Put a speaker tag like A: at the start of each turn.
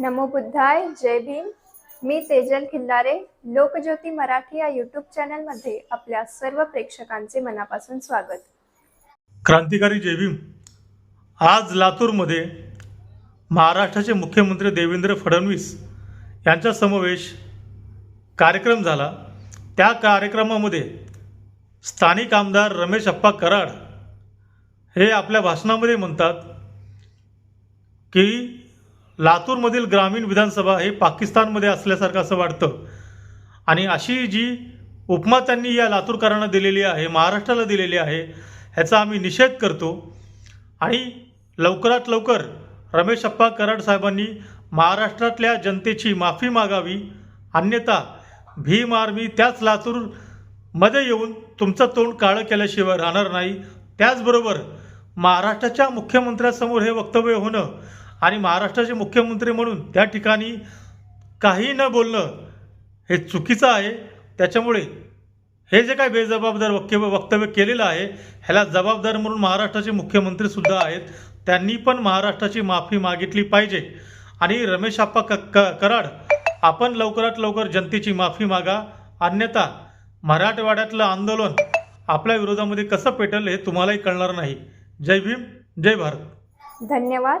A: नमो बुद्धाय जय भीम. मी तेजल खिल्लारे लोकज्योती मराठी या यूट्यूब चॅनलमध्ये आपल्या सर्व प्रेक्षकांचे मनापासून स्वागत.
B: क्रांतिकारी जय भीम. आज लातूरमध्ये महाराष्ट्राचे मुख्यमंत्री देवेंद्र फडणवीस यांचा समावेश कार्यक्रम झाला. त्या कार्यक्रमामध्ये स्थानिक आमदार रमेश अप्पा कराड हे आपल्या भाषणामध्ये म्हणतात की लातूरमधील ग्रामीण विधानसभा हे पाकिस्तानमध्ये असल्यासारखं असं वाटतं. आणि अशी जी उपमा त्यांनी या लातूरकरांना दिलेली आहे महाराष्ट्राला दिलेली आहे ह्याचा आम्ही निषेध करतो. आणि लवकरात लवकर रमेश अप्पा कराड साहेबांनी महाराष्ट्रातल्या जनतेची माफी मागावी. अन्यथा भीम आर्मी त्याच लातूरमध्ये येऊन तुमचं तोंड काळं केल्याशिवाय राहणार नाही. त्याचबरोबर महाराष्ट्राच्या मुख्यमंत्र्यासमोर हे वक्तव्य होणं आणि महाराष्ट्राचे मुख्यमंत्री म्हणून त्या ठिकाणी काही न बोलणं हे चुकीचं आहे. त्याच्यामुळे हे जे काय बेजबाबदार वक्तव्य वक्तव्य केलेलं आहे ह्याला जबाबदार म्हणून महाराष्ट्राचे मुख्यमंत्री सुद्धा आहेत. त्यांनी पण महाराष्ट्राची माफी मागितली पाहिजे. आणि रमेश आप्पा क क कराड आपण लवकरात लवकर जनतेची माफी मागा. अन्यथा मराठवाड्यातलं आंदोलन आपल्या विरोधामध्ये कसं पेटेल हे तुम्हालाही कळणार नाही. जय भीम जय भारत.
A: धन्यवाद.